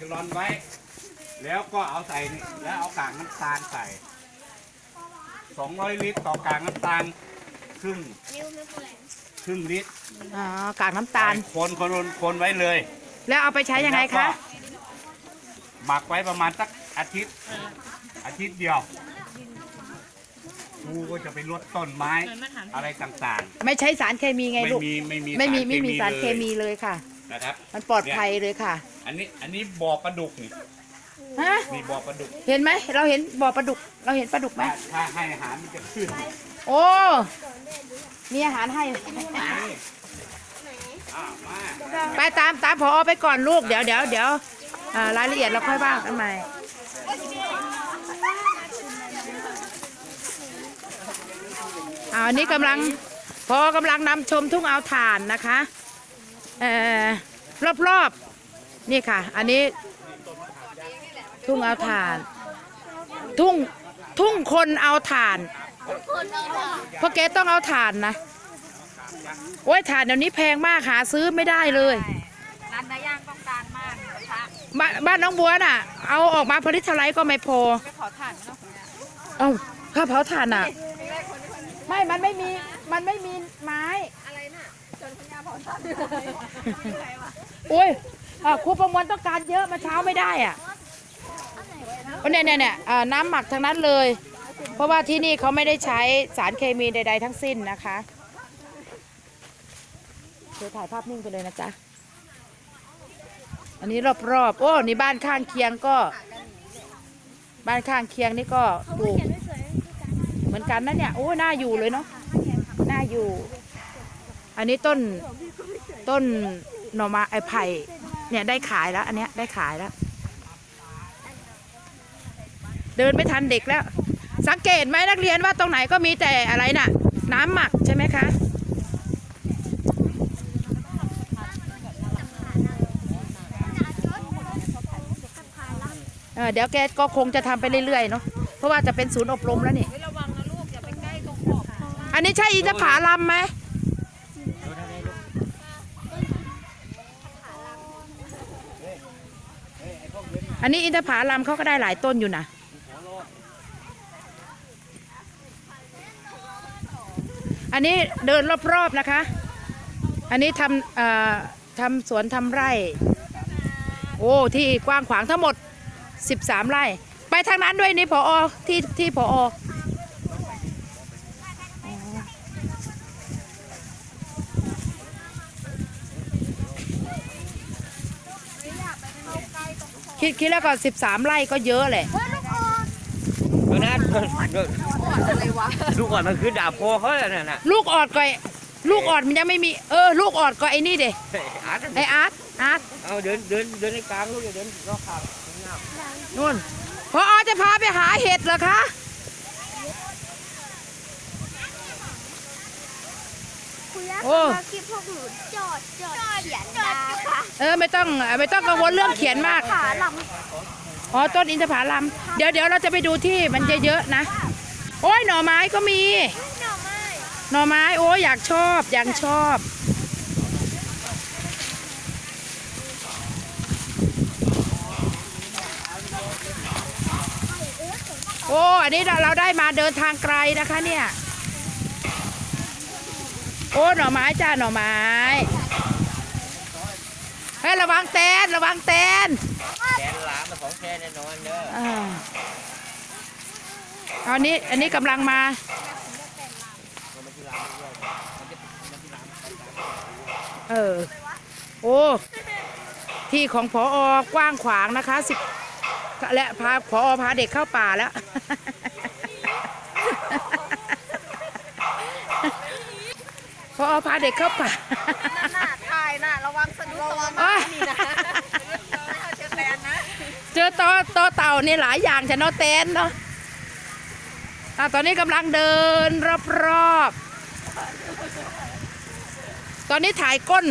กลอนไว้ แล้วก็เอาใส่นี่แล้วเอากากน้ำตาลใส่200ลิตรต่อกากน้ำตาลครึ่งครึ่งลิตรอ๋อกากน้ำตาล คนคนคนคนไว้เลย แล้วเอาไปใช้ยังไงแล้วคะก็หมักไว้ประมาณสักอาทิตย์ อาทิตย์เดียวกูก็จะไปลดต้นไม้อะไรต่างไม่ใช้สารเคมีๆไงไม่ลูกมีไม่มีไม่มีไม่มีสารเคลยมีเลยค่ะ นะครับ มันปลอดภัยเลยค่ะ อันนี้อันนี้บ่อปลาดุกนี่ฮะนี่บ่อปลาดุกเห็นไหมเราเห็นบ่อปลาดุก เราเห็นปลาดุกไหมถ้าถ้าให้อาหารมันจะขึ้นโอ้มีอาหารให้นี่อ้าวมาไปตามตามพอไปก่อนลูกเดี๋ยวเดี๋ยวเดี๋ยวอ่ารายละเอียดเราค่อยว่ากันใหม่อ่าอันนี้กำลังพอกำลังนำชมทุ่งเอาถ่านนะคะเอ่อรอบๆ นี่ค่ะ อันนี้ทุ่งเอาถ่าน ทุ่งทุ่งคนเอาถ่านเพราะแกต้องเอาถ่านนะโอ้ยถ่านเดี๋ยวนี้แพงมากหาซื้อไม่ได้เลยร้านเนื้อย่างต้องการมากนะคะบ้านบ้านน้องบัวน่ะ เอาออกมาผลิตเท่าไรก็ไม่พอไม่ขอถ่านไม่ต้องขอเนี่ยเอ้าข้าวเผาถ่านอะ ไม่ มันไม่มี มันไม่มีไม้ อะไรน่ะจนคุณย่าเผาถ่านโอ้ย อะครูประมวลต้องการเยอะมาเช้าไม่ได้อะเนี่ยเนี่ยเนี่ยอ่าน้ำหมักทั้งนั้นเลย เพราะว่าที่นี่เขาไม่ได้ใช้สารเคมีใด ๆ ทั้งสิ้นนะคะเธอถ่ายภาพนิ่งไปเลยนะจ๊ะอันนี้รอบๆโอ้นี่บ้านข้างเคียงก็ บ้านข้างเคียงนี่ก็ปลูกเหมือนกันนะเนี่ยโอ้น่าอยู่เลยเนาะน่าอยู่ อันนี้ต้นต้นหน่อไม้ไอ้ไผ่ เนี่ยได้ขายแล้ว อันเนี้ยได้ขายแล้ว เดินไม่ทันเด็กแล้ว สังเกตไหมนักเรียนว่าตรงไหนก็มีแต่อะไรน่ะ น้ำหมักใช่ไหมคะเเดี๋ยวแกก็คงจะทำไปเรื่อยๆเนาะ เพราะว่าจะเป็นศูนย์อบรมแล้วนี่ อันนี้ใช่อินทผลัมไหม อันนี้อินทผลัมเขาก็ได้หลายต้นอยู่นะอันนี้เดินรอบๆนะคะ อันนี้ทำทำสวนทำไร่ โอ้ที่กว้างขวางทั้งหมด 13 ไร่ ไปทางนั้นด้วยนี่พออที่ที่พออ คิดคิดแล้วก็13ไร่ก็เยอะแหละเดี๋ยวนะลูกอ่อนมันคือดาบโพเขาแล้วน่ะน่ะลูกออดก็ไอ้ลูกออดมันยังไม่มีเออลูกออดก็ไอ้นี่เด้อาร์ตไออาร์ตอาร์ตเอาเดินเดินเดินในกลางลูกอย่าเดินรอบขางนู่นพออจะพาไปหาเห็ดเหรอคะคุณย่าโอ้คะคลิปพวกหนูจอดจอดเขียนนะคะ เออไม่ต้องไม่ต้องกังวลเรื่องเขียนมาก ขาลอ๋อต้นอินทผลัมเดี๋ยวเดี๋ยวเราจะไปดูที่มันเยอะๆนะ โอ้ยหน่อไม้ก็มีำหน่อไม้หน่อไม้โอ้ยอยากชอบอยากชอบ โอ้อันนี้เราเราได้มาเดินทางไกลนะคะเนี่ย โอ้หน่อไม้จ้าหน่อไม้ เฮ้ยระวังแตนระวังแตนแกนหลามมาของแท้แน่นอนเด้ออ่าอันนี้อันนี้กำลังมา เออ โอ้ ที่ของพออกว้างขวางนะคะสิและพาพอพาเด็กเข้าป่าแล้ว พอพาเด็กเข้าป่า น้าถ่ายน่ะ ระวังสะดุดระวังโอ๊ยนี่นะไม่เอาเชือกแลนนะเจอตอตอเต่านี่หลายอย่างฉันเนาะเต้นเนาะอะตอนนี้กำลังเดินรอบๆ ตอนนี้ถ่ายก้น